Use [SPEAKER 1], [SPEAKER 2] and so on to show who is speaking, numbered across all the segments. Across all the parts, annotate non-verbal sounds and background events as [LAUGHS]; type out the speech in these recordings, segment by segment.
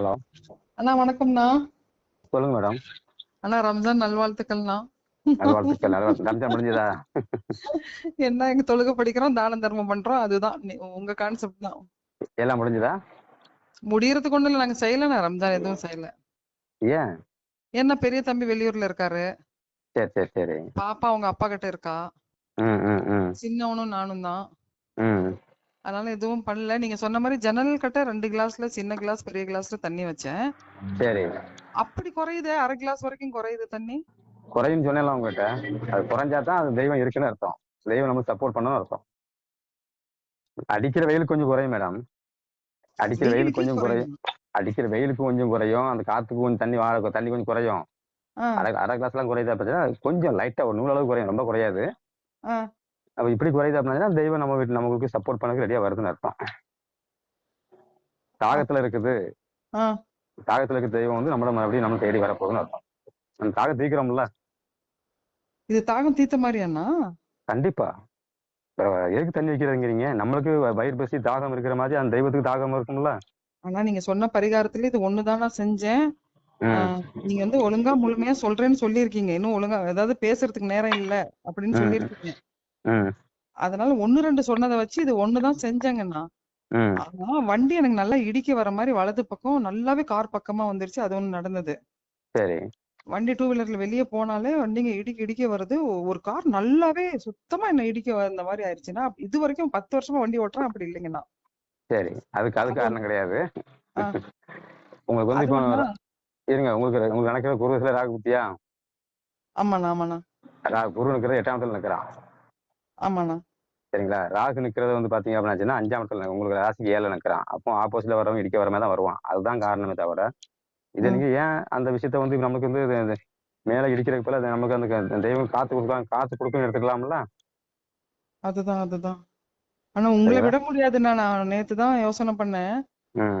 [SPEAKER 1] Hello.
[SPEAKER 2] அண்ணா வணக்கம்ண்ணா.
[SPEAKER 1] சொல்லுங்க madam.
[SPEAKER 2] அண்ணா ரம்ஜான் நல்வாழ்த்துக்கள்ண்ணா.
[SPEAKER 1] நல்வாழ்த்துக்கள் நல்வாழ்த்து ரம்ஜான் முடிஞ்சதா?
[SPEAKER 2] என்ன எங்க தொழுகை படிக்கிறோம் தான தர்மம் பண்றோம் அதுதான். உங்க கான்செப்ட் தான்.
[SPEAKER 1] எல்லாம் முடிஞ்சதா?
[SPEAKER 2] முடியறதுக்கு ஒண்ணும் இல்ல நாங்க செய்யலண்ணா ரம்ஜான் எதுவும் செய்யல.
[SPEAKER 1] ஏன்?
[SPEAKER 2] என்ன பெரிய தம்பி வெளியூர்ல இருக்காரு.
[SPEAKER 1] சரி சரி சரி.
[SPEAKER 2] பாப்பா அவங்க அப்பா கிட்ட இருக்கா. சின்னவனும் நானும் தான் அதனால எதுவும் பண்ணல. நீங்க சொன்ன மாதிரி ஜன்னல் கட்ட ரெண்டு கிளாஸ்ல சின்ன கிளாஸ் பெரிய கிளாஸ்ல தண்ணி வச்சேன்.
[SPEAKER 1] சரி.
[SPEAKER 2] அப்படி குறையுதே? அரை கிளாஸ் வரைக்கும் குறையுது தண்ணி?
[SPEAKER 1] குறையும் சொன்னேன்ல உங்ககிட்ட. அது குறைஞ்சா தான் அது தெய்வம் இருக்குன்னு அர்த்தம். தெய்வம் நமக்கு சப்போர்ட் பண்ணணும் அர்த்தம். அடிக்கிற வெயில் கொஞ்சம் குறையும் மேடம் அடிக்கிற வெயில் கொஞ்சம் குறையும் அடிக்கிற வெயிலுக்கு கொஞ்சம் குறையும். அந்த காத்துக்கு கொஞ்சம் தண்ணி வார தண்ணி கொஞ்சம் குறையும். அரை அரை கிளாஸ்லாம் குறையுது அப்படின்னா கொஞ்சம் லைட்டா ஒரு நூறு அளவு குறையும். ரொம்ப குறையாது. அப்ப இப்படி குறையுது அப்படின்னா தெய்வம் நம்ம வீட்டு நமக்கு சப்போர்ட் பண்ணக்கு ரெடியா வருதுன்னு அர்த்தம். தாகத்துல இருக்குது. தாகத்துல இருக்க தெய்வம் வந்து நம்மள மறுபடியும் நம்ம தேடி வரப்போகுதுன்னு அர்த்தம். அந்த தாகம் தீக்கிறோம்ல.
[SPEAKER 2] இது தாகம் தீத்த மாதிரியாண்ணா?
[SPEAKER 1] கண்டிப்பா. எதுக்கு தண்ணி வைக்கிறதுங்கிறீங்க? நம்மளுக்கு வயிறு பசி தாகம் இருக்கிற மாதிரி அந்த தெய்வத்துக்கு தாகம் இருக்கும்ல.
[SPEAKER 2] ஆனா நீங்க சொன்ன பரிகாரத்துல இது ஒண்ணுதான் நான் செஞ்சேன் நீங்க வந்து ஒழுங்கா முழுமையா சொல்றேன்னு சொல்லியிருக்கீங்க. இன்னும் ஒழுங்கா அதாவது பேசுறதுக்கு நேரம் இல்ல. அப்படின்னு. சொல்லியிருக்கீங்க. அதனால ஒண்ணு ரெண்டு சொன்னதை வச்சு இது ஒண்ணுதான் செஞ்சேங்கண்ணா. ஆனா வண்டி எனக்கு நல்லா இடிக்க வர மாதிரி வலது பக்கம் நல்லாவே கார் பக்கமா வந்துருச்சு. அது ஒண்ணு நடந்தது.
[SPEAKER 1] சரி.
[SPEAKER 2] வண்டி டூ வீலர்ல வெளியே போனாலே வண்டிங்க இடிக்க இடிக்க வருது. ஒரு கார் நல்லாவே சுத்தமா என்ன இடிக்க வந்த மாதிரி ஆயிடுச்சுன்னா இது வரைக்கும் பத்து வருஷமா வண்டி ஓட்டுறேன். அப்படி இல்லைங்கண்ணா.
[SPEAKER 1] சரி. அதுக்கு அது காரணம் கிடையாது. உங்களுக்கு வந்து இப்போ இருங்க உங்களுக்கு உங்களுக்கு நினைக்கிற குருவத்துல ராகு புத்தியா?
[SPEAKER 2] ஆமாண்ணா ஆமாண்ணா.
[SPEAKER 1] குரு நிக்கிறது எட்டாம் நிக்கிறான்.
[SPEAKER 2] ஆமாண்ணா.
[SPEAKER 1] சரிங்களா? ராகு நிக்கிறது வந்து பாத்தீங்க அப்படின்னா அஞ்சாம் இடத்துல உங்களுக்கு ராசிக்கு ஏழுல நிக்கிறான். அப்போ ஆப்போசிட்ல வரவங்க இடிக்க வர மாதிரி தான் வருவான். அதுதான் காரணமே தவிர இதை
[SPEAKER 2] ம்.
[SPEAKER 1] நீங்க ஏன் அந்த விஷயத்த வந்து நமக்கு வந்து மேல இடிக்கிறதுக்கு போல நமக்கு அந்த தெய்வம் காத்து கொடுக்கலாம் காத்து கொடுக்கும் எடுத்துக்கலாம்ல?
[SPEAKER 2] அதுதான் அதுதான். ஆனா உங்களை விட முடியாதுண்ணா. நான் நேத்து தான் யோசனை பண்ணேன்.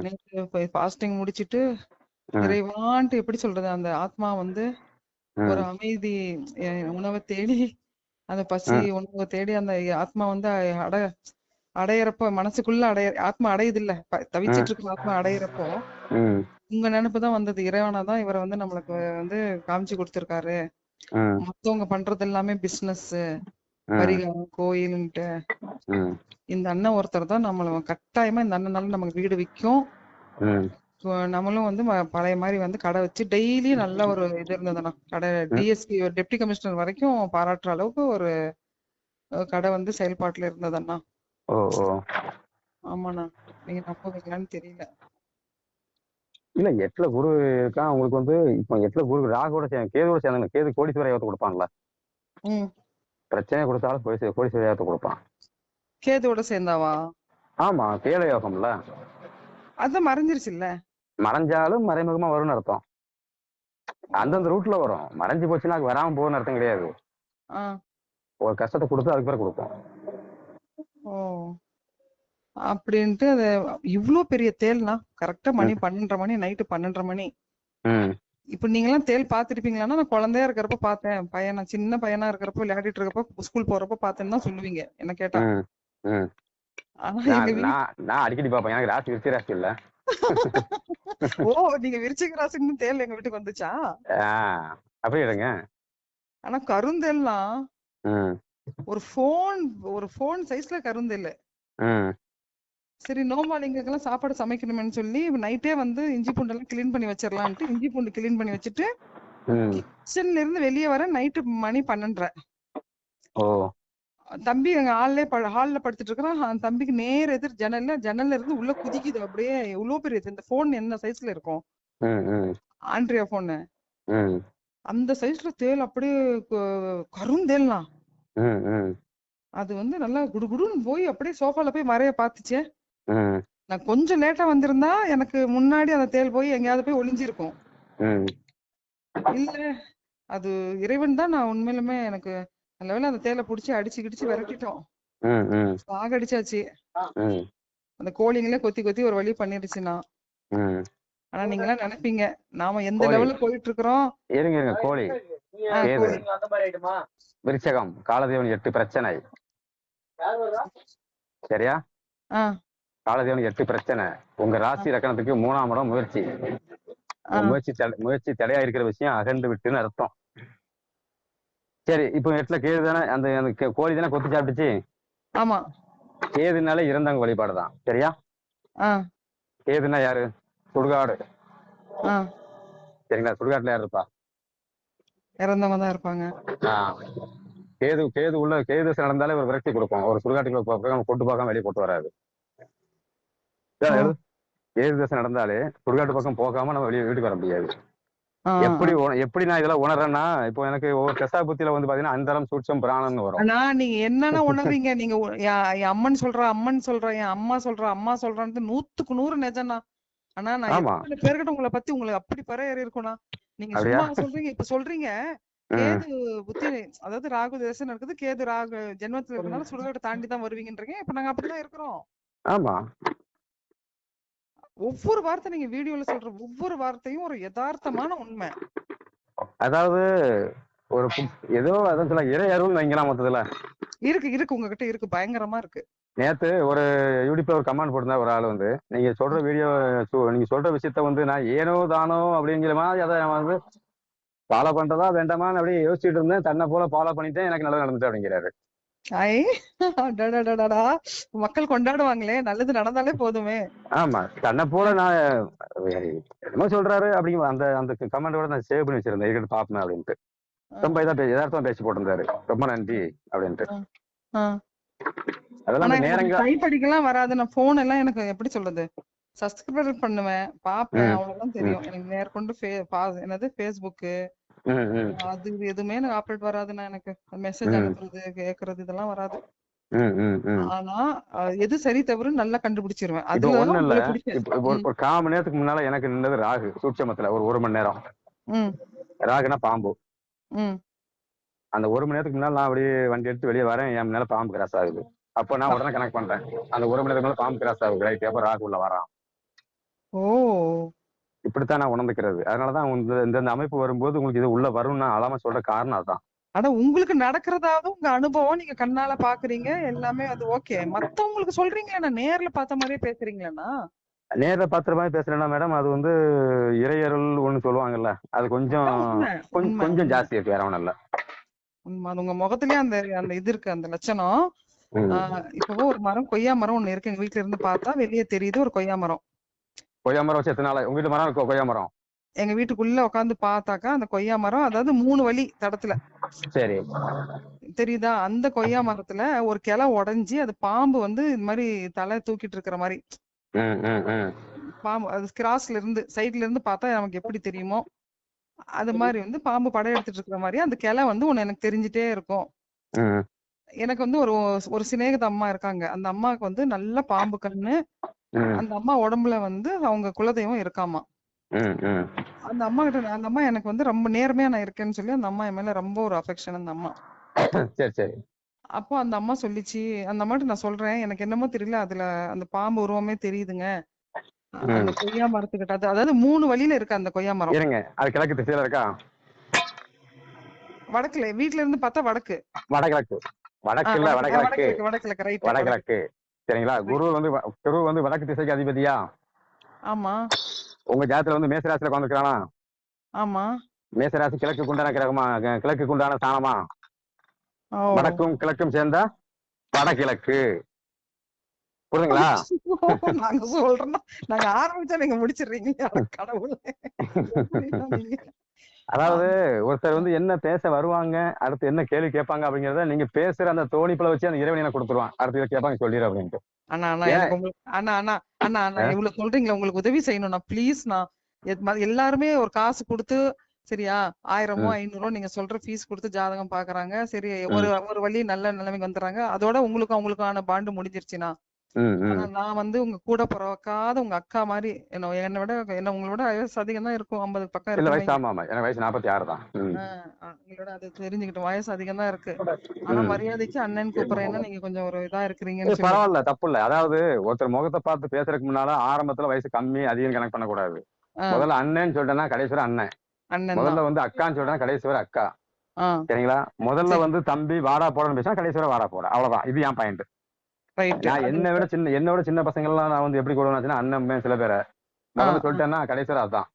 [SPEAKER 2] நேத்து ஃபாஸ்டிங் முடிச்சிட்டு இறைவான்ட்டு எப்படி சொல்றது? அந்த ஆத்மா வந்து ஒரு அமைதி உணவை தேடி அந்த பசி உணவை தேடி அந்த ஆத்மா வந்து அட அடையறப்போ மனசுக்குள்ள அடைய ஆத்மா அடையுது இல்ல தவிச்சிட்டு இருக்க ஆத்மா அடையறப்போ உங்க நினைப்பு தான் வந்தது. இறைவனா தான் இவரை வந்து நம்மளுக்கு வந்து காமிச்சு கொடுத்திருக்காரு. மத்தவங்க பண்றது எல்லாமே பிசினஸ் பரிகாரம் கோயிலுன்ட்டு. இந்த அண்ணன் ஒருத்தர் தான் நம்மள கட்டாயமா இந்த அண்ணனால நமக்கு வீடு விற்கும் நம்மளும் வந்து பழைய மாதிரி வந்து கடை வச்சு டெய்லி நல்ல ஒரு இது இருந்ததுண்ணா கடை டிஎஸ்பி டெப்டி கமிஷனர் வரைக்கும் பாராட்டுற அளவுக்கு ஒரு கடை வந்து செயல்பாட்டுல இருந்ததண்ணா ஆமாண்ணா. நீங்க நம்புவீங்களான்னு தெரியல.
[SPEAKER 1] இல்ல எட்டுல குரு இருக்கான் உங்களுக்கு வந்து இப்போ எட்டுல குரு ராகுவோட சேர்ந்து கேதுவோட சேர்ந்தாங்க கேது கோடீஸ்வர யோகத்தை கொடுப்பான்ல.
[SPEAKER 2] ம்.
[SPEAKER 1] பிரச்சனை கொடுத்தாலும் கோடீஸ்வர யோகத்தை கொடுப்பான்.
[SPEAKER 2] கேதுவோட சேர்ந்தாவா?
[SPEAKER 1] ஆமா கேல யோகம்ல
[SPEAKER 2] அதான் மறைஞ்சிருச்சு இல்ல
[SPEAKER 1] மறைஞ்சாலும் மறைமுகமா வரும்னு அர்த்தம். அந்தந்த ரூட்ல வரும். மறைஞ்சு போச்சுன்னா அது வராம போகும்னு அர்த்தம் கிடையாது. ஒரு கஷ்டத்தை கொடுத்து அதுக்கு பிறகு கொடுப்போம்
[SPEAKER 2] ஓ. அப்படின்ட்டு அது இவ்ளோ பெரிய தேள்னா கரெக்டா மணி பன்னெண்டரை மணி நைட்டு பன்னெண்டரை மணி. இப்ப நீங்க எல்லாம் தேள் பாத்திருப்பீங்களான்னா நான் குழந்தையா இருக்கிறப்ப பார்த்தேன். பையனா சின்ன பையனா இருக்கிறப்ப விளையாடிட்டு இருக்கப்ப ஸ்கூல் போறப்ப பார்த்தேன்னு தான் சொல்லுவீங்க. என்ன கேட்டா.
[SPEAKER 1] நான் அடிக்கடி பார்ப்பேன். எனக்கு ராசி விருச்சி ராசி இல்ல.
[SPEAKER 2] ஓ நீங்க விருச்சிக ராசின்னு தேள் எங்க வீட்டுக்கு வந்துச்சா?
[SPEAKER 1] அப்படியே இருங்க
[SPEAKER 2] ஆனா கருந்தேல்லாம் ஒரு ஃபோன் ஒரு ஃபோன் சைஸ்ல கருந்தேல்
[SPEAKER 1] ம்
[SPEAKER 2] சரி நோமாளிங்களுக்கெல்லாம் சாப்பாடு சமைக்கணுமேன்னு சொல்லி நைட்டே வந்து இஞ்சி பூண்டெல்லாம் கிளீன் பண்ணி வச்சிடலான்ட்டு இஞ்சி பூண்டு கிளீன் பண்ணி வச்சுட்டு கிச்சன்ல இருந்து வெளியே வர நைட்டு மணி பன்னெண்டரை தம்பி எங்க ஹால்லே ஹால்ல படுத்துட்டு இருக்கிறான். அந்த தம்பிக்கு நேர் எதிர் ஜன்னல்ல ஜன்னல்ல இருந்து உள்ள குதிக்குது. அப்படியே இவ்வளவு பெரிய. இந்த போன் என்ன சைஸ்ல இருக்கும்? ஆண்ட்ரியா போனு அந்த சைஸ்ல தேள் அப்படியே க- கருந்தேள்னா
[SPEAKER 1] ம் ம்
[SPEAKER 2] அது வந்து நல்லா குடுகுடுன்னு போய் அப்படியே சோஃபால போய் மறைய பாத்துச்சே நான் கொஞ்சம் லேட்டா வந்திருந்தா எனக்கு முன்னாடி அந்த தேள் போய் எங்கேயாவது போய் ஒளிஞ்சிருக்கும். இல்ல அது இறைவன் தான் நான் உண்மையிலுமே எனக்கு நல்ல வேளை அந்த தேலை புடிச்சு அடிச்சு கிடிச்சு விரட்டிட்டோம்.
[SPEAKER 1] ம் ம்.
[SPEAKER 2] சாகடிச்சாச்சு
[SPEAKER 1] ம்.
[SPEAKER 2] அந்த கோழிங்களே கொத்தி கொத்தி ஒரு வழி பண்ணிடுச்சுன்னா
[SPEAKER 1] ம்.
[SPEAKER 2] ஆனா நீங்க எல்லாம் நினைப்பீங்க நாம எந்த லெவல்ல போயிட்டு இருக்கிறோம்
[SPEAKER 1] இருங்க இருங்க கோழி விருச்சகம் காலதேவன் எட்டு பிரச்சனை. சரியா?
[SPEAKER 2] ஆஹ்
[SPEAKER 1] காலதேவனுக்கு எட்டு பிரச்சனை. உங்க ராசி லக்கணத்துக்கு மூணாம் இடம் முயற்சி. முயற்சி முயற்சி தடையா இருக்கிற விஷயம் அகன்று விட்டுன்னு அர்த்தம். சரி இப்போ எட்டுல கேது தானே அந்த கோழி தானே கொத்தி சாப்பிட்டுச்சு?
[SPEAKER 2] ஆமா.
[SPEAKER 1] கேதுனாலே இறந்தவங்க வழிபாடு தான். சரியா?
[SPEAKER 2] ஆ.
[SPEAKER 1] கேதுனா யாரு? சுடுகாடு.
[SPEAKER 2] ஆ.
[SPEAKER 1] சரிங்களா சுடுகாட்டுல யார் இருப்பா?
[SPEAKER 2] இறந்தவங்க தான் இருப்பாங்க.
[SPEAKER 1] கேது கேது உள்ள கேது நடந்தாலே ஒரு விரக்தி கொடுக்கும். ஒரு சுடுகாட்டுக்குள்ள கொண்டு பார்க்காம வெளியே போட்டு வராது. கேது தசை நடந்தாலே சுடுகாட்டு பக்கம் போகாம நம்ம வெளியே வீட்டுக்கு வர முடியாது. எப்படி எப்படி நான் இதெல்லாம் உணர்றேன்னா இப்போ எனக்கு ஒவ்வொரு தசா புத்தியில வந்து பாத்தீங்கன்னா அந்தரம் சூட்சம் பிராணம்னு வரும்.
[SPEAKER 2] ஆனா நீங்க என்னன்னா உணர்றீங்க? நீங்க என் அம்மன் சொல்றா அம்மன் சொல்றா என் அம்மா சொல்றா அம்மா சொல்றான்னு நூத்துக்கு நூறு நிஜம்னா ஆனா நான் பேர்கிட்ட உங்களை பத்தி உங்களுக்கு அப்படி பறையறி இருக்கும்னா நீங்க? சும்மா சொல்றீங்க இப்ப சொல்றீங்க. கேது புத்தி அதாவது ராகு தேசம் இருக்குது கேது ராகு ஜென்மத்துல இருக்கனால சுடுகாட்டை தாண்டி தான் வருவீங்கன்றீங்க. இப்ப நாங்க அப்படிதான் இருக்கிறோம்.
[SPEAKER 1] ஆமா.
[SPEAKER 2] ஒவ்வொரு வார்த்தை நீங்க வீடியோல சொல்ற ஒவ்வொரு வார்த்தையும் ஒரு யதார்த்தமான உண்மை.
[SPEAKER 1] அதாவது ஒரு ஏதோ அதான் சொல்ல இறை அருள் வைங்கலாம் மொத்தத்துல.
[SPEAKER 2] இருக்கு இருக்கு உங்ககிட்ட இருக்கு பயங்கரமா இருக்கு.
[SPEAKER 1] நேத்து ஒரு யூடியூப்ல ஒரு கமெண்ட் போட்டிருந்தா ஒரு ஆள் வந்து நீங்க சொல்ற வீடியோ நீங்க சொல்ற விஷயத்த வந்து நான் ஏனோ தானோ அப்படிங்கிற மாதிரி அதை நான் வந்து ஃபாலோ பண்றதா வேண்டாமான்னு அப்படியே யோசிச்சுட்டு இருந்தேன். தன்னை போல ஃபாலோ பண்ணிட்டேன் எனக்கு நல்லது நடந்துட்டு அப்படிங்கிறாரு.
[SPEAKER 2] மக்கள் கொண்டாடுவாங்களே நல்லது நடந்தாலே போதுமே.
[SPEAKER 1] ஆமா தன்னை போல நான் என்னமோ சொல்றாரு அப்படிங்கிற அந்த அந்த கமெண்டோட நான் சேவ் பண்ணி வச்சிருந்தேன். இருக்கட்டும் பாப்பேன் அப்படின்ட்டு. ரொம்ப இதா பே- யதார்த்தமா பேசி போட்டிருந்தாரு. ரொம்ப நன்றி அப்படின்ட்டு. அதெல்லாம் நேரங்க
[SPEAKER 2] டைப் அடிக்கலாம் வராது. நான் போன் எல்லாம் எனக்கு எப்படி சொல்றது? சப்ஸ்கிரைப் பண்ணுவேன் பாப்பேன். அவ்வளவுதான் தெரியும். எனக்கு மேற்கொண்டு என்னது ஃபேஸ்புக்
[SPEAKER 1] ம், ம்,
[SPEAKER 2] அது எதுவுமே எனக்கு ஆப்ரேட் வராதுண்ணா எனக்கு. மெசேஜ். அனுப்புறது கேக்குறது இதெல்லாம் வராது. ஆனா எது சரி தவறுன்னு நல்லா கண்டுபிடிச்சிருவேன். அதுலதான்
[SPEAKER 1] ஒண்ணும் இல்ல. இப்போ மணி நேரத்துக்கு முன்னால எனக்கு நின்னது ராகு சூட்சமத்துல ஒரு ஒரு மணி நேரம். ராகுனா பாம்பு. அந்த ஒரு மணி நேரத்துக்கு முன்னால நான் அப்படியே வண்டி எடுத்து வெளியே வரேன் என் மேல பாம்பு கிராஸ் ஆகுது. அப்போ நான் உடனே கனெக்ட் பண்றேன். அந்த ஒரு மணி நேரத்துக்கு மேல பாம்பு கிராஸ் ஆகுது ரைட் அப்போ ராகு உள்ள வரான்.
[SPEAKER 2] ஓ.
[SPEAKER 1] இப்படித்தான் நான் உணர்ந்துக்கிறது அதனாலதான் இந்த இந்த அமைப்பு வரும்போது உங்களுக்கு இது உள்ள வரும்னு நான் அலாம சொல்ற காரணம் அதான்
[SPEAKER 2] ஆனா உங்களுக்கு நடக்கிறதாவது உங்க அனுபவம் நீங்க கண்ணால பாக்குறீங்க எல்லாமே அது ஓகே. மத்தவங்களுக்கு சொல்றீங்களா நேர்ல பார்த்த மாதிரியே பேசுறீங்களா
[SPEAKER 1] நேர்ல பாத்துற மாதிரி பேசுறேன்னா மேடம். அது வந்து இறையருள் ஒண்ணு சொல்லுவாங்கல்ல அது கொஞ்சம் கொஞ்சம். ஜாஸ்தி இருக்கு வேற ஒண்ணும் இல்ல.
[SPEAKER 2] உண்மை. அது உங்க முகத்திலேயே அந்த அந்த இது இருக்கு அந்த லட்சணம். இப்போ ஒரு மரம் கொய்யா மரம் ஒண்ணு இருக்கு எங்க வீட்ல இருந்து பார்த்தா வெளியே தெரியுது ஒரு கொய்யா மரம்.
[SPEAKER 1] கொய்யா மரம் வச்சு எத்தனை நாள் உங்க வீட்டு மரம் இருக்கோ கொய்யா மரம்?
[SPEAKER 2] எங்க வீட்டுக்குள்ள உட்காந்து பார்த்தாக்கா அந்த கொய்யா மரம் அதாவது மூணு வழி தடத்துல.
[SPEAKER 1] சரி.
[SPEAKER 2] தெரியுதா? அந்த கொய்யா மரத்துல ஒரு கிளை உடைஞ்சு அது பாம்பு வந்து இது மாதிரி தலை தூக்கிட்டு இருக்கிற மாதிரி. பாம்பு அது கிராஸ்ல இருந்து சைடுல இருந்து பார்த்தா நமக்கு எப்படி தெரியுமோ? அது மாதிரி வந்து பாம்பு படையெடுத்துட்டு இருக்கிற மாதிரி அந்த கிளை வந்து ஒண்ணு எனக்கு தெரிஞ்சுட்டே இருக்கும். எனக்கு வந்து ஒரு ஒரு சிநேகித அம்மா இருக்காங்க. அந்த அம்மாவுக்கு வந்து நல்ல பாம்பு கண்ணு அந்த அம்மா உடம்புல வந்து அவங்க குலதெய்வம் இருக்காமா? அந்த அம்மா கிட்ட அந்த அம்மா எனக்கு வந்து ரொம்ப நேர்மையா நான் இருக்கேன்னு சொல்லி அந்த அம்மா என் மேல ரொம்ப ஒரு அஃபெக்ஷன் அந்த அம்மா.
[SPEAKER 1] சரி சரி.
[SPEAKER 2] அப்போ அந்த அம்மா சொல்லிச்சு அந்த அம்மாட்ட நான் சொல்றேன் எனக்கு என்னமோ தெரியல அதுல அந்த பாம்பு உருவமே தெரியுதுங்க. அந்த கொய்யா மரத்துக்கிட்ட அது- அதாவது மூணு வழியில இருக்கு அந்த கொய்யா மரம்.
[SPEAKER 1] இருங்க அது கிழக்கு திசையில இருக்கா?
[SPEAKER 2] வடக்குல வீட்ல இருந்து பார்த்தா வடக்கு.
[SPEAKER 1] வடகிழக்கு. வடக்கு இல்ல வடகிழக்கு.
[SPEAKER 2] வடகிழக்கு ரைட்
[SPEAKER 1] வடகிழக்கு. சரிங்களா? குரு வந்து குரு வந்து வடக்கு திசைக்கு அதிபதியா?
[SPEAKER 2] ஆமா.
[SPEAKER 1] உங்க ஜாதத்துல வந்து மேசராசில உட்காந்துருக்கானா
[SPEAKER 2] ஆமா.
[SPEAKER 1] மேசராசி கிழக்கு உண்டான கிரகமா கிழக்கு உண்டான ஸ்தானமா? வடக்கும் கிழக்கும் சேர்ந்தா வடகிழக்கு. புரியுதுங்களா?
[SPEAKER 2] நாங்க சொல்றோம். நாங்க ஆரம்பிச்சா நீங்க முடிச்சிடுறீங்க. கடவுளே. [LAUGHS]
[SPEAKER 1] அதாவது ஒருத்தர் வந்து என்ன பேச வருவாங்க அடுத்து என்ன கேள்வி கேட்பாங்க அப்படிங்கறத நீங்க பேசுற அந்த தோணிப்புல வச்சு அந்த இறைவனை கொடுத்துருவான். அடுத்து இதை கேட்பாங்க சொல்லிடு அப்படின்ட்டு.
[SPEAKER 2] அண்ணா அண்ணா? எனக்கு உங்களுக்கு அண்ணா அண்ணா அண்ணா அண்ணா இவ்வளவு சொல்றீங்களா உங்களுக்கு உதவி செய்யணும்ண்ணா. ப்ளீஸ்ண்ணா எல்லாருமே ஒரு காசு கொடுத்து சரியா ஆயிரமோ ஐநூறோ நீங்க சொல்ற ஃபீஸ் கொடுத்து ஜாதகம் பாக்குறாங்க. சரி ஒரு ஒரு வழி நல்ல நிலைமைக்கு வந்துடுறாங்க. அதோட உங்களுக்கும் அவங்களுக்கான பாண்டு முடிஞ்சிருச்சுண்ணா.
[SPEAKER 1] ம், ம்.
[SPEAKER 2] ஆனா நான் வந்து உங்க கூட பிறக்காத உங்க அக்கா மாதிரி என்ன என்னை விட என்ன உங்களை விட வயசு அதிகம் தான் இருக்கும். ஐம்பது பக்கம்
[SPEAKER 1] இல்ல
[SPEAKER 2] இருக்கும்
[SPEAKER 1] வயசு ஆமா ஆமா. எனக்கு வயசு நாற்பத்தி ஆறு தான்.
[SPEAKER 2] உங்களோட அது தெரிஞ்சுக்கிட்டோம். வயசு அதிகம் தான் இருக்கு. ஆனா மரியாதைக்கு அண்ணன் கூப்பிடுறேன்னா நீங்க கொஞ்சம் ஒரு இதா சொல்லி
[SPEAKER 1] பரவாயில்ல தப்பு இல்ல. அதாவது ஒருத்தர் முகத்தை பார்த்து பேசுறதுக்கு முன்னால ஆரம்பத்துல வயசு கம்மி அதிகம் கணக்கு பண்ணக்கூடாது. முதல்ல அண்ணன்னு சொல்லிட்டேன்னா கடைசி வரை அண்ணன்.
[SPEAKER 2] அண்ணன்
[SPEAKER 1] முதல்ல வந்து அக்கான்னு சொல்லிட்டா கடைசி வரை அக்கா. சரிங்களா? முதல்ல. வந்து தம்பி வாடா போடன்னு பேசினா கடைசி வரை வாடா போட. அவ்வளவுதான். இது என் பாயிண்ட் நான் என்னை விட சின்ன என்னோட சின்ன பசங்க எல்லாம் நான் வந்து எப்படி கொடுவேன் அண்ணன் சில பேரை.
[SPEAKER 2] ஆ.
[SPEAKER 1] சொல்லிட்டேன்னா கடைசியில் அதான்.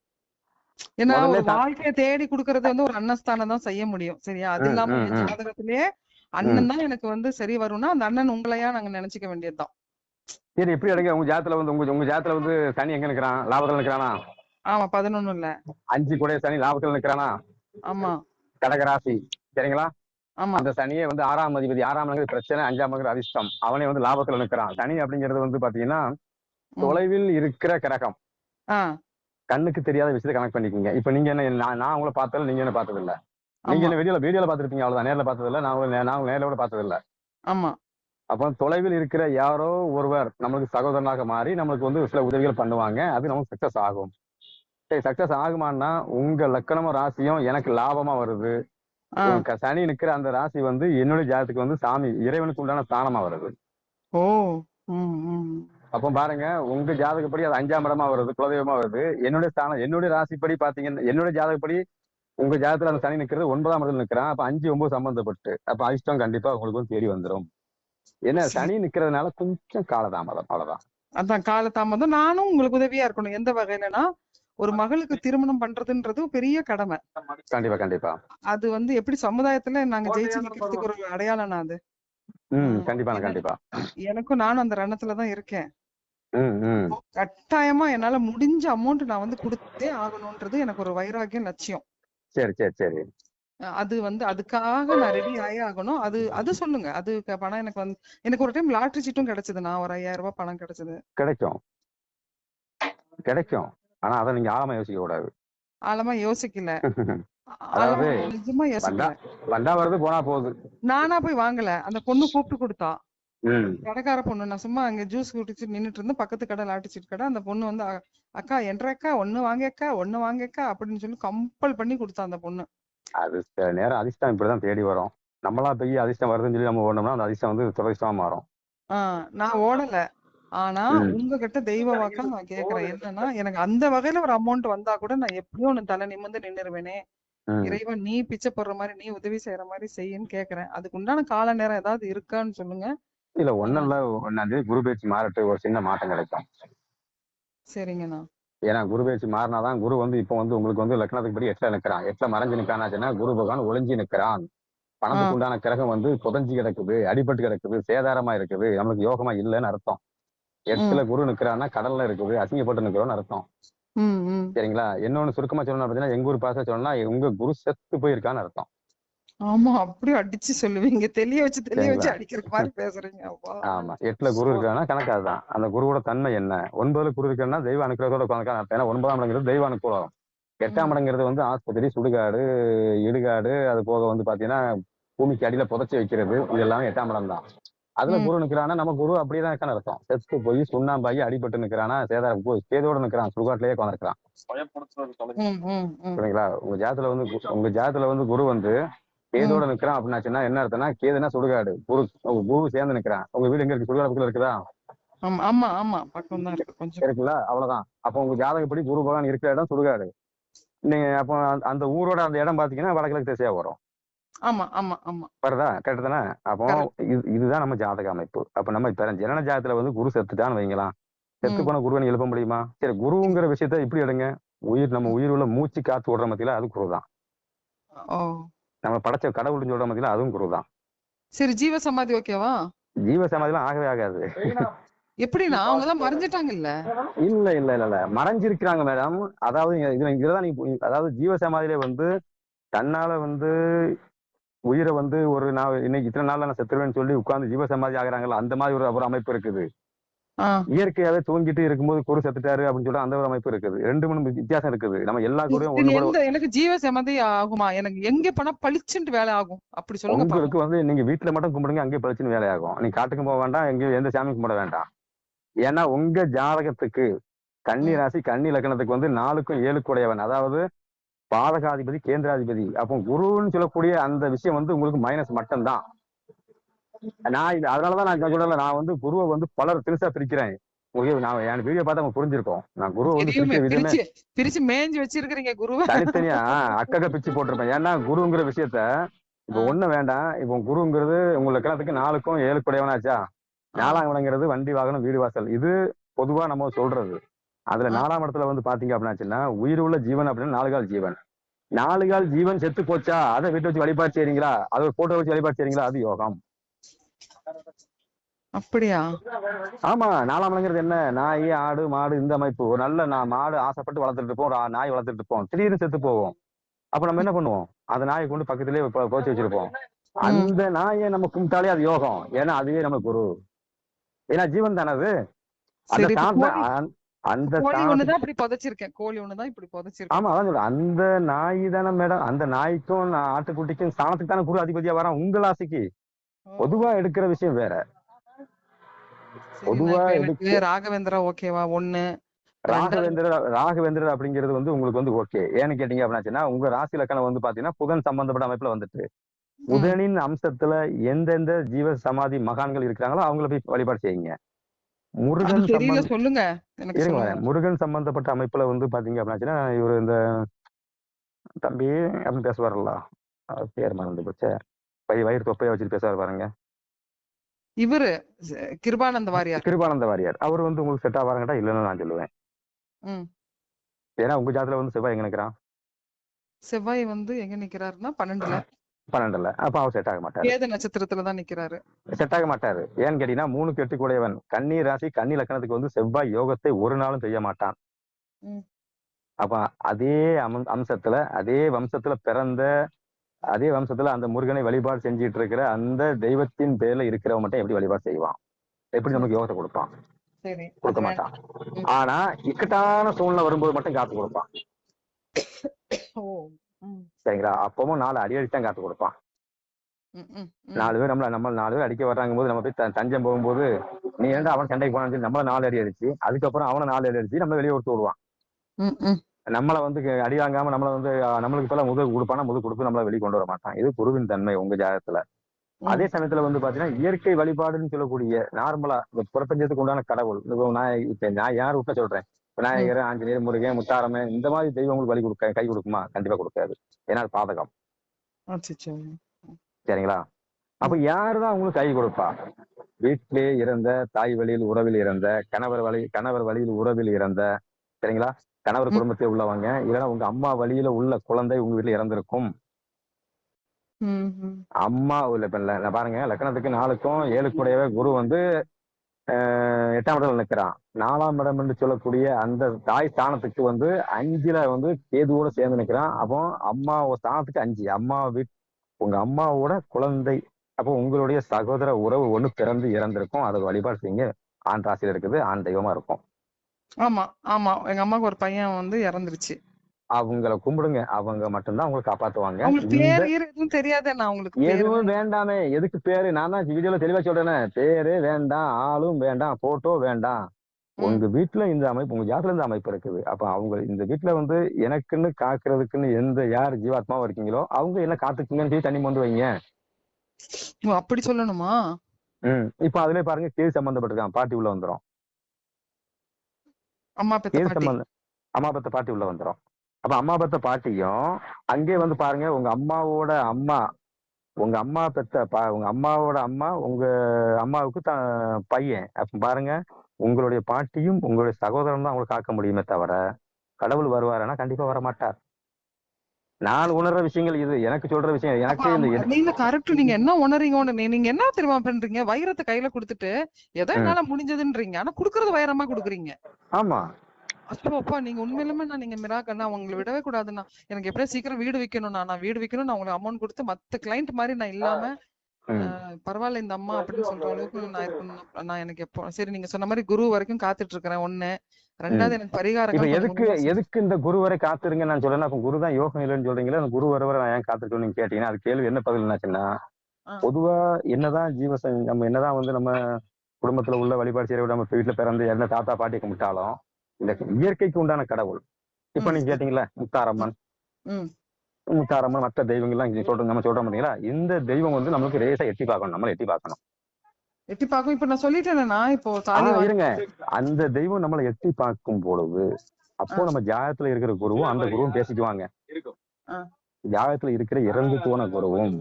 [SPEAKER 2] ஏன்னா ஒரு வாழ்க்கைய தேடி குடுக்கறது வந்து ஒரு அண்ணஸ்தானம் தான் செய்ய முடியும். சரியா? அது இல்லாம. ஜாதகத்திலேயே அண்ணன் தான் எனக்கு வந்து சரி வரும்னா அந்த அண்ணன் உங்களையா நாங்க நினைச்சுக்க வேண்டியதுதான்
[SPEAKER 1] சரி எப்படி எடுங்க? உங்க ஜாத்துல வந்து உங்க உங்க ஜாத்துல வந்து சனி எங்க நிக்கிறான்? லாபத்துல நிக்கிறானா?
[SPEAKER 2] ஆமா பதினொன்னு இல்ல
[SPEAKER 1] அஞ்சு கூட சனி லாபத்துல நிக்கிறானா?
[SPEAKER 2] ஆமா.
[SPEAKER 1] கடகராசி சரிங்களா?
[SPEAKER 2] ஆமா.
[SPEAKER 1] அந்த சனியே வந்து ஆறாம் அதிபதி ஆறாம் இடங்கிறது பிரச்சனை அஞ்சாம் இடங்கிறது அதிர்ஷ்டம். அவனே வந்து லாபத்துல நிக்கிறான் சனி அப்படிங்கிறது வந்து பாத்தீங்கன்னா. தொலைவில் இருக்கிற கிரகம். கண்ணுக்கு தெரியாத விஷயத்தை கனெக்ட் பண்ணிக்கோங்க. இப்ப நீங்க என்ன நான் நான் உங்களை பார்த்ததில்ல நீங்க என்ன பார்த்தது இல்ல நீங்க என்ன வீடியோல வீடியோல பாத்துருப்பீங்க அவ்வளவுதான். நேர்ல பார்த்தது இல்ல நான் நான் நேர்ல கூட பார்த்தது இல்ல
[SPEAKER 2] ஆமா.
[SPEAKER 1] அப்போ தொலைவில் இருக்கிற யாரோ ஒருவர் நம்மளுக்கு சகோதரனாக மாறி நம்மளுக்கு வந்து சில உதவிகள் பண்ணுவாங்க. அது நமக்கு சக்சஸ் ஆகும். சரி சக்சஸ் ஆகுமான்னா உங்க லக்கணமும் ராசியும் எனக்கு லாபமா வருது. சனி நிக்கிற அந்த ராசி வந்து என்னுடைய ஜாதத்துக்கு வந்து சாமி இறைவனுக்கு உண்டான ஸ்தானமா வருது.
[SPEAKER 2] ஓ
[SPEAKER 1] அப்போ பாருங்க உங்க ஜாதகப்படி அது அஞ்சாம் இடமா வருது குலதெய்வமா வருது. என்னுடைய ஸ்தானம் என்னுடைய ராசிப்படி பாத்தீங்கன்னா என்னுடைய ஜாதகப்படி உங்க ஜாதகத்துல அந்த சனி நிக்கிறது ஒன்பதாம் இடத்துல நிக்கிறான். அப்ப அஞ்சு ஒன்பது சம்பந்தப்பட்டு அப்ப அதிர்ஷ்டம் கண்டிப்பா உங்களுக்கு வந்து தேடி வந்துரும். என்ன
[SPEAKER 2] சரி.
[SPEAKER 1] சனி நிக்கிறதுனால கொஞ்சம் காலதாமதம் அவ்வளவுதான்.
[SPEAKER 2] அதான் காலதாமதம். நானும் உங்களுக்கு உதவியா இருக்கணும். எந்த வகையிலனா ஒரு மகளுக்கு திருமணம் பண்றதுன்றது பெரிய கடமை.
[SPEAKER 1] கண்டிப்பா கண்டிப்பா.
[SPEAKER 2] அது வந்து எப்படி சமுதாயத்துல நாங்க ஜெயிச்சு நிக்கிறதுக்கு ஒரு அடையாளம் அது.
[SPEAKER 1] கண்டிப்பா கண்டிப்பா.
[SPEAKER 2] எனக்கும் நானும் அந்த ரணத்துல தான் இருக்கேன். கட்டாயமா என்னால முடிஞ்ச அமௌண்ட் நான் வந்து கொடுத்தே ஆகணும்ன்றது எனக்கு ஒரு வைராக்கியம் லட்சியம்.
[SPEAKER 1] சரி சரி சரி.
[SPEAKER 2] அது வந்து அதுக்காக நான் ரெடி ஆகி ஆகணும். அது அது சொல்லுங்க. அது பணம் எனக்கு வந்து எனக்கு ஒரு டைம் லாட்டரி சீட்டும் கிடைச்சது. நான் ஒரு ஐயாயிரம் ரூபாய் பணம் கிடைச்சது.
[SPEAKER 1] கிடைக்கும். கிடைக்கும். ஆனா அதை நீங்க ஆழமா யோசிக்க கூடாது.
[SPEAKER 2] ஆழமா யோசிக்கல.
[SPEAKER 1] அதாவது
[SPEAKER 2] நிஜமா யோசிக்கல.
[SPEAKER 1] வந்தா வருது போனா போகுது.
[SPEAKER 2] நானா போய் வாங்கல. அந்த பொண்ணு கூப்பிட்டு கொடுத்தா. கடைக்கார பொண்ணு நான் சும்மா அங்க ஜூஸ் குடிச்சு நின்னுட்டு இருந்தேன். பக்கத்து கடை லாட்டி சீட் கடை. அந்த பொண்ணு வந்து "அ- அக்கா என்ற அக்கா ஒண்ணு வாங்கக்கா ஒண்ணு வாங்கக்கா அப்படின்னு சொல்லி கம்பல் பண்ணி கொடுத்தா அந்த பொண்ணு.
[SPEAKER 1] அது சில நேரம் அதிர்ஷ்டம் இப்படிதான் தேடி வரும். நம்மளா போய் அதிர்ஷ்டம் வருதுன்னு சொல்லி நம்ம ஓடணும்னா அந்த அதிர்ஷ்டம் வந்து துரதிஷ்டமா மாறும்.
[SPEAKER 2] நான் ஓடல. ஆனா. உங்ககிட்ட தெய்வ வாக்கா நான் கேக்குறேன் என்னன்னா எனக்கு அந்த வகையில ஒரு அமௌண்ட் வந்தா கூட நான் எப்படியும் ஒண்ணு தலை நிமிர்ந்து நின்னுருவேனே. இறைவன் நீ பிச்சை போடுற மாதிரி நீ உதவி செய்யற மாதிரி செய்யுன்னு கேக்குறேன் அதுக்கு உண்டான கால நேரம் ஏதாவது இருக்கான்னு சொல்லுங்க.
[SPEAKER 1] இல்ல ஒண்ணும் இல்ல. ஒன்னாம் தேதி குரு பேச்சு மாறட்டு ஒரு சின்ன மாற்றம் கிடைக்கும்.
[SPEAKER 2] சரிங்கண்ணா.
[SPEAKER 1] ஏன்னா குரு பேச்சு மாறினாதான் குரு வந்து இப்போ வந்து உங்களுக்கு வந்து லக்னத்துக்கு படி எட்டுல நிக்கிறான். எட்டுல மறைஞ்சு நிக்கிறானாச்சுன்னா குரு பகவான் ஒளிஞ்சு நிக்கிறான். பணத்துக்கு உண்டான கிரகம் வந்து புதஞ்சு கிடக்குது அடிபட்டு கிடக்குது சேதாரமா இருக்குது. நம்மளுக்கு யோகமா இல்லைன்னு அர்த்தம். எட்டுல குரு நிக்கிறான்னா கடல்ல இருக்குது அசிங்கப்பட்டு நிக்கிறோம்னு அர்த்தம். சரிங்களா? இன்னொன்னு சுருக்கமா சொல்லணும் அப்படின்னா எங்க ஊர் பாச சொன்னா உங்க குரு செத்து போயிருக்கான்னு அர்த்தம்.
[SPEAKER 2] ஆமா அப்படியே அடிச்சு சொல்லுவீங்க. தெளிய வச்சு தெளிய வச்சு? அடிக்கிற மாதிரி பேசுறீங்க.
[SPEAKER 1] ஆமா எட்டுல குரு இருக்கான்னா கணக்கு அதுதான். அந்த குருவோட தன்மை என்ன? ஒன்பதுல குரு இருக்குன்னா தெய்வ உட்காந்துக்கான அர்த்தம். ஏன்னா ஒன்பதாம் இடங்கிறது தெய்வ அனுகூலம். எட்டாம். இடங்கிறது வந்து ஆஸ்பத்திரி சுடுகாடு இடுகாடு அது போக வந்து பாத்தீங்கன்னா பூமிக்கு அடியில புதைச்சி வைக்கிறது. இது எல்லாமே எட்டாம் இடம் தான். அதுல. குரு நிக்கிறான்னா நம்ம குரு அப்படியே தான் இருக்கான்னு அர்த்தம். செத்து போய் சுண்ணாம்பாகி அடிபட்டு நிக்கிறானா சேதார கு- சேதோட நிக்கிறான் சுடுகாட்டிலேயே உட்காந்துருக்கான்
[SPEAKER 2] ம் ம் ம்.
[SPEAKER 1] சரிங்களா? உங்க ஜாதத்துல வந்து உங்க ஜாதத்துல வந்து குரு வந்து கேதோட நிக்கிறான் அப்படின்னாச்சுன்னா என்ன அர்த்தம்னா கேதுனா சுடுகாடு. குரு உங்க குரு சேர்ந்து நிக்கிறான். உங்க வீடு எங்க இருக்கு? சுடுகாடு பக்கத்துல இருக்குதா?
[SPEAKER 2] ஆமா ஆமா ஆமா. பக்கம் தான் இருக்கு கொஞ்சம்.
[SPEAKER 1] இருக்குல்ல? அவ்வளவுதான். அப்போ உங்க ஜாதகப்படி குரு பகவான் இருக்கிற இடம் சுடுகாடு? நீங்க அப்போ அந்த- அந்த ஊரோட அந்த இடம் பாத்தீங்கன்னா வடகிழக்கு திசையா வரும்.
[SPEAKER 2] ஆமா ஆமா ஆமா.
[SPEAKER 1] வருதா கரெக்ட் தானே அப்போ இது இதுதான் நம்ம ஜாதக அமைப்பு. அப்ப நம்ம இப்ப ஜனன ஜாதத்துல வந்து குரு செத்துட்டான்னு வைங்களாம் செத்து. போன குருவனை எழுப்ப முடியுமா? சரி குருங்கிற விஷயத்த இப்படி எடுங்க. உயிர் நம்ம உயிர் உள்ள மூச்சு காத்து விடுற மத்தியில அது குரு தான் நம்ம படைச்ச கடவுள்னு சொல்ற மத்தியில அதுவும் குரு தான்
[SPEAKER 2] சரி ஜீவ சமாதி ஓகேவா?
[SPEAKER 1] ஜீவ சமாதிலாம் ஆகவே ஆகாது.
[SPEAKER 2] எப்படின்னா அவங்க தான் மறைஞ்சிட்டாங்கல்ல?
[SPEAKER 1] இல்ல இல்ல இல்ல இல்ல. மறைஞ்சிருக்கிறாங்க மேடம் அதாவது இதுலதான் நீங்க அதாவது ஜீவ சமாதியில வந்து தன்னால வந்து உயிரை வந்து ஒரு நான் இன்னைக்கு இத்தனை நாள்ல நான் செத்துருவேன்னு சொல்லி உட்கார்ந்து ஜீவ சமாதி ஆகுறாங்கல்ல அந்த மாதிரி ஒரு ஒரு அமைப்பு இருக்குது. இயற்கையாவே தூங்கிட்டு இருக்கும்போது குரு செத்துட்டாரு அப்படின்னு சொல்லிட்டு அந்த ஒரு அமைப்பு இருக்குது. ரெண்டு மூணு வித்தியாசம் இருக்குது. நம்ம எல்லா குருவும்
[SPEAKER 2] எனக்கு ஜீவ சமாதி ஆகுமா? எனக்கு எங்க போனா பளிச்சுன்ட்டு வேலை ஆகும். அப்படி சொல்லுங்க.
[SPEAKER 1] உங்களுக்கு வந்து நீங்க வீட்டுல மட்டும் கும்பிடுங்க அங்கேயே பழிச்சுன்னு வேலையாகும் நீங்க காட்டுக்கும் போக வேண்டாம் எங்கேயும் எந்த சாமியும் கும்பிட வேண்டாம். ஏன்னா உங்க ஜாதகத்துக்கு கன்னி. ராசி கன்னி லக்னத்துக்கு வந்து நாலுக்கும் ஏழுக்கு உடையவன். அதாவது பாதகாதிபதி கேந்திராதிபதி. அப்போ குருன்னு சொல்லக்கூடிய அந்த விஷயம் வந்து உங்களுக்கு மைனஸ் மட்டும்தான். நான் இது அதனாலதான் நான் சொல்லல நான் வந்து குருவை வந்து பலர் பெருசா பிரிக்கிறேன். நான் என் வீடியோ பார்த்தா அவங்க புரிஞ்சிருக்கும். நான் குருவை வந்து
[SPEAKER 2] பிரிச்சு வச்சிருக்கிறீங்க
[SPEAKER 1] தனித்தனியா அக்கக்க பிச்சு போட்டிருப்பேன். ஏன்னா குருங்கிற விஷயத்த இப்ப. ஒண்ணு வேண்டாம். இப்போ குருங்கிறது உங்க லக்கணத்துக்கு நாலுக்கும் ஏழுக்கு உடையவனாச்சா நாலாம் இடங்கிறது வண்டி வாகனம் வீடு வாசல். இது பொதுவா நம்ம சொல்றது. அதுல. நாலாம் இடத்துல வந்து பாத்தீங்க அப்படின்னாச்சுன்னா உயிர் உள்ள ஜீவன் அப்படின்னா நாலு கால் ஜீவன். நாலு கால் ஜீவன் செத்து போச்சா? அதை வீட்டை வச்சு வழிபாடு செய்றீங்களா? அதை ஒரு போட்டோ வச்சு வழிபாடு செய்றீங்களா? அது யோகம்.
[SPEAKER 2] அப்படியா?
[SPEAKER 1] ஆமா நாலாம் இடங்கிறது என்ன? நாய் ஆடு மாடு இந்த அமைப்பு. ஒரு நல்ல நான் மாடு ஆசைப்பட்டு வளர்த்துட்டு இருப்போம். ஒரு நாய் வளர்த்துட்டு இருப்போம். திடீர்னு செத்து போவோம். அப்ப நம்ம என்ன பண்ணுவோம்? அந்த நாயை கொண்டு பக்கத்திலேயே புதைச்சு வச்சிருப்போம். அந்த நாயை நம்ம கும்பிட்டாலே அது யோகம். ஏன்னா அதுவே நம்ம குரு. ஏன்னா ஜீவன் தானே அது. அந்த
[SPEAKER 2] இப்படி புதைச்சிருக்கேன். கோழி ஒண்ணுதான் இப்படி புதைச்சிருக்கேன்.
[SPEAKER 1] ஆமா அதான் அந்த நாய் தானே மேடம். அந்த நாய்க்கும் ஆட்டுக்குட்டிக்கும் ஸ்தானத்துக்கு தானே குரு அதிபதியா வரான். உங்க ராசிக்கு
[SPEAKER 2] ஓ.
[SPEAKER 1] பொதுவா எடுக்கிற விஷயம் வேற. பொதுவா எடுக்க
[SPEAKER 2] ராகவேந்திரா ஓகேவா? ஒண்ணு ரெண்டாவது
[SPEAKER 1] ராகவேந்திரர் ராகவேந்திரர் அப்படிங்கிறது வந்து உங்களுக்கு வந்து ஓகே ஏன்னு கேட்டீங்க அப்படின்னாச்சுன்னா உங்க ராசி லக்கணம் வந்து பாத்தீங்கன்னா புதன் சம்பந்தப்பட்ட அமைப்புல வந்துட்டு புதனின் அம்சத்துல எந்தெந்த ஜீவ சமாதி மகான்கள் இருக்கிறாங்களோ அவங்கள போய் வழிபாடு செய்யுங்க. முருகன்
[SPEAKER 2] தெரியல சொல்லுங்க.
[SPEAKER 1] முருகன் சம்பந்தப்பட்ட அமைப்புல வந்து பாத்தீங்க அப்படின்னாச்சுன்னா இவர் இந்த தம்பி அப்படின்னு பேசுவார்ல பேர் மறந்து போச்சே. வயிறு வயிறு தொப்பையை வச்சுட்டு பேசுவார் பாருங்க.
[SPEAKER 2] இவரு கிருபானந்த வாரியார்.
[SPEAKER 1] கிருபானந்த வாரியார். அவர் வந்து உங்களுக்கு செட் ஆவாருங்கடா இல்லைன்னு நான் சொல்லுவேன். ஏன்னா உங்க ஜாதத்துல வந்து செவ்வாய் எங்க நிக்கிறான்?
[SPEAKER 2] செவ்வாய் வந்து எங்க நிக்கிறாருன்னா பன்னெண்டுல.
[SPEAKER 1] பன்னெண்டுல. அப்ப அவர் செட் ஆக மாட்டாரு.
[SPEAKER 2] கேது நட்சத்திரத்துல தான் நிக்கிறாரு?
[SPEAKER 1] செட் ஆக மாட்டாரு. ஏன்னு கேட்டீங்கன்னா மூணு கெட்டு கூடையவன். கன்னி ராசி கன்னி லக்கணத்துக்கு வந்து செவ்வாய் யோகத்தை ஒரு நாளும் செய்ய மாட்டான். அப்ப அதே அம- அம்சத்துல அதே வம்சத்துல பிறந்த அதே வம்சத்துல அந்த முருகனை வழிபாடு செஞ்சிட்டு இருக்கிற அந்த தெய்வத்தின் பேர்ல இருக்கிறவன் மட்டும் எப்படி வழிபாடு செய்வான்? எப்படி நமக்கு யோகத்தை கொடுப்பான்? கொடுக்க மாட்டான். ஆனா இக்கட்டான சூழ்நிலை வரும்போது மட்டும் காத்து கொடுப்பான். சரிங்களா? அப்பவும் நாலு அடி அடிச்சு தான் காத்து கொடுப்பான். நாலு பேர் நம்மள நம்ம நாலு பேர் அடிக்க வர்றாங்க போது நம்ம போய் தஞ்சம் போகும்போது நீ ஏன்டா அவன் சண்டைக்கு போனான்னு சொல்லி நம்மள நாலு அடி அடிச்சு அதுக்கப்புறம் அவனை நாலு அடி அடிச்சு நம்ம வெளியே விட்டு விடுவான். நம்மளை வந்து அடி வாங்காம நம்மள வந்து நம்மளுக்கு இப்பெல்லாம் முதுகு கொடுப்பானா முதுகு கொடுத்து நம்மள வெளியே கொண்டு வர மாட்டான். இது குருவின் தன்மை உங்க ஜாதகத்துல. அதே சமயத்துல வந்து பாத்தீங்கன்னா இயற்கை வழிபாடுன்னு சொல்லக்கூடிய நார்மலா இந்த பிரபஞ்சத்துக்கு உண்டான கடவுள். நான் இப்ப நான் யார் விட்ட சொல்றேன்? விநாயகர் ஆஞ்சநேயர் முருகன் முத்தாரம்மன் இந்த மாதிரி தெய்வங்களுக்கு வழி கொடுக்க கை கொடுக்குமா? கண்டிப்பா கொடுக்காது. ஏன்னா பாதகம். சரிங்களா? அப்ப யாருதான் உங்களுக்கு கை கொடுப்பா? வீட்டிலே இறந்த தாய் வழியில் உறவில் இறந்த கணவர் வழி கணவர் வழியில் உறவில் இறந்த சரிங்களா? கணவர் குடும்பத்தில் உள்ளவங்க இல்லைன்னா உங்க அம்மா வழியில உள்ள குழந்தை உங்க வீட்டுல இறந்திருக்கும். அம்மா இல்ல நான் பாருங்க லக்கணத்துக்கு நாலுக்கும் ஏழுக்குடையவே குரு வந்து எட்டாம் இடத்துல நிற்கிறான் நாலாம் இடம் என்று சொல்லக்கூடிய அந்த தாய் ஸ்தானத்துக்கு வந்து அஞ்சுல வந்து கேதுவோட சேர்ந்து நிற்கிறான் அப்போ அம்மா ஸ்தானத்துக்கு அஞ்சு. அம்மா வீட் உங்க அம்மாவோட குழந்தை. அப்போ உங்களுடைய சகோதர உறவு ஒண்ணு பிறந்து இறந்திருக்கும். அதை வழிபாடு செய்யுங்க. ஆண் ராசியில இருக்குது. ஆண் தெய்வமா இருக்கும்.
[SPEAKER 2] ஆமா ஆமா. எங்க அம்மாவுக்கு ஒரு பையன் வந்து இறந்துருச்சு.
[SPEAKER 1] அவங்கள கும்பிடுங்க. அவங்க மட்டும்தான் உங்களை காப்பாத்துவாங்க.
[SPEAKER 2] எதுவும்
[SPEAKER 1] எதுவும் வேண்டாமே. எதுக்கு பேரு? நான் தான் வீடியோல தெளிவா சொல்றேனே. பேரு வேண்டாம் ஆளும் வேண்டாம் போட்டோ வேண்டாம். உங்க வீட்டுல இந்த அமைப்பு உங்க ஜாதத்துல இந்த அமைப்பு இருக்குது. அப்ப அவங்க இந்த வீட்டுல வந்து எனக்குன்னு காக்குறதுக்குன்னு எந்த யார் ஜீவாத்மாவும் இருக்கீங்களோ அவங்க என்ன காத்துக்குங்கன்னு சொல்லி தண்ணி மொண்டு வைங்க.
[SPEAKER 2] அப்படி சொல்லணுமா?
[SPEAKER 1] ம். இப்ப அதுலயே பாருங்க கேஸ் சம்பந்தப்பட்டிருக்கான். பாட்டி உள்ள வந்துரும்.
[SPEAKER 2] அம்மா
[SPEAKER 1] சம்பந்தம் அம்மா பத்த பாட்டி உள்ள வந்துரும். அப்ப அம்மா பத்த பாட்டியும் அங்கே வந்து பாருங்க உங்க அம்மாவோட அம்மா உங்க அம்மா பெத்த பா உங்க அம்மாவோட அம்மா உங்க அம்மாவுக்கு த பையன். அப்ப பாருங்க உங்களுடைய பாட்டியும் உங்களுடைய சகோதரன் தான் உங்களை காக்க முடியுமே தவிர கடவுள் வருவாருன்னா கண்டிப்பா வர மாட்டார் நான் உணர்ற விஷயங்கள் இது எனக்கு சொல்ற விஷயம் எனக்கு
[SPEAKER 2] நீங்க கரெக்ட் நீங்க என்ன உணர்றீங்க உணர் நீங்க என்ன தெரியுமா பண்றீங்க? வைரத்தை கையில கொடுத்துட்டு
[SPEAKER 1] ம்.
[SPEAKER 2] என்னால முடிஞ்சதுன்றீங்க. ஆனா குடுக்கறது வைரமா குடுக்குறீங்க.
[SPEAKER 1] ஆமா.
[SPEAKER 2] அப்போ அப்பா நீங்க உண்மையிலுமே நான் நீங்க மிராக்கல் நான் உங்களை விடவே கூடாதுண்ணா. எனக்கு எப்படியா சீக்கிரம் வீடு விற்கணும்ண்ணா நான் வீடு விற்கணும் நான் உங்களுக்கு அமௌண்ட் கொடுத்து மத்த கிளைண்ட் மாதிரி நான் இல்லாம பரவாயில்ல இந்த அம்மா அப்படின்னு சொல்ற அளவுக்கு நான் இருக்கணும் நான் எனக்கு எப்போ சரி நீங்க சொன்ன மாதிரி குரு வரைக்கும் காத்துட்டு இருக்கிறேன் ஒண்ணு. ரெண்டாவது எனக்கு கொஞ்சம்
[SPEAKER 1] எதுக்கு எதுக்கு இந்த குரு வரை காத்திருங்க நான் சொல்றேன்னா அப்ப குரு தான் யோகம் இல்லைன்னு சொல்றீங்களா அந்த குரு வரை வரை நான் ஏன் காத்திருக்கணும்னு நீங்க கேட்டீங்கன்னா அது கேள்வி என்ன பதில் என்னாச்சுன்னா. பொதுவா என்னதான் ஜீவ ச- நம்ம என்னதான் வந்து நம்ம குடும்பத்துல உள்ள வழிபாடு செய்யற நம்ம வீட்டுல பிறந்து என்ன தாத்தா பாட்டி கும்பிட்டாலும் இந்த இயற்கைக்கு உண்டான கடவுள். இப்ப. நீங்க கேட்டீங்களா முத்தாரம்மன்.
[SPEAKER 2] ம்.
[SPEAKER 1] முத்தாரம்மன் மற்ற தெய்வங்கள்லாம் இங்க சொல்றோம் நம்ம சொல்றோம் பாத்தீங்களா? இந்த தெய்வம் வந்து நம்மளுக்கு ரேசா எட்டி பார்க்கணும் நம்மள எட்டி பார்க்கணும்.
[SPEAKER 2] எட்டி பார்க்கும் இப்ப நான் சொல்லிட்டேனேண்ணா இப்போ
[SPEAKER 1] இருங்க. அந்த தெய்வம் நம்மளை எட்டி பார்க்கும் பொழுது அப்போ. நம்ம ஜாதகத்துல இருக்கிற குருவும் அந்த குருவும் பேசிக்குவாங்க.
[SPEAKER 2] ஆ.
[SPEAKER 1] ஜாதகத்துல இருக்கிற இறந்து போன குருவும்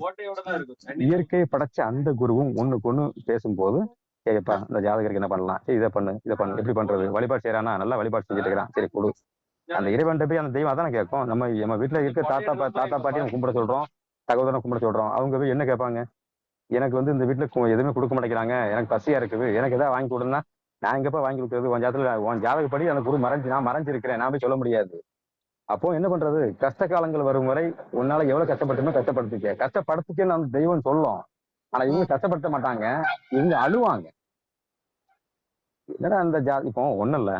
[SPEAKER 1] இயற்கையை படைச்ச அந்த குருவும் ஒண்ணுக்கு ஒண்ணு பேசும்போது ஏப்பா இந்த ஜாதகருக்கு என்ன பண்ணலாம்? சரி இதை பண்ணு இதை பண்ணு. எப்படி பண்றது? வழிபாடு செய்யறானா நல்லா வழிபாடு செஞ்சுட்டு இருக்கிறான் சரி கொடு. அந்த இறைவன்ட்ட போய் அந்த தெய்வம் அதான் கேட்கும். நம்ம நம்ம வீட்டுல இருக்க தாத்தா தாத்தா பாட்டி நம்ம கும்பிட சொல்றோம். சகோதரன் கும்பிட சொல்றோம். அவங்க போய் என்ன கேட்பாங்க? எனக்கு வந்து இந்த வீட்டுல எதுவுமே கொடுக்க மாட்டேங்கிறாங்க. எனக்கு பசியா இருக்குது. எனக்கு எதாவது வாங்கி கொடுன்னா நான் எங்கப்பா வாங்கி கொடுக்குறது. உன் ஜாதத்துல உன் ஜாதகப்படி அந்த குரு மறைஞ்சு நான் மறைஞ்சிருக்கிறேன். நான் போய் சொல்ல முடியாது. அப்போ என்ன பண்றது? கஷ்ட காலங்கள் வரும் வரை உன்னால எவ்வளவு கஷ்டப்பட்டுமே கஷ்டப்படுத்திக்க. கஷ்டப்படுத்திக்கன்னு அந்த தெய்வம் சொல்லும். ஆனா இவங்க கஷ்டப்படுத்த மாட்டாங்க. இவங்க அழுவாங்க. என்னடா அந்த ஜா இப்போ ஒண்ணும் இல்ல.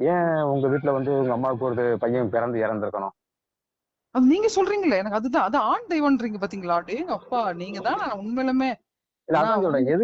[SPEAKER 1] ஏன் உங்க வீட்டுல வந்து உங்க அம்மாவுக்கு ஒரு பையன் பிறந்து இறந்திருக்கணும்?
[SPEAKER 2] அது நீங்க சொல்றீங்களே எனக்கு அதுதான் அது ஆண் தெய்வம்ன்றீங்க பாத்தீங்களா? டேங்க அப்பா நீங்க தான் உண்மையிலுமே
[SPEAKER 1] இல்ல அதான் சொல்றேன். எது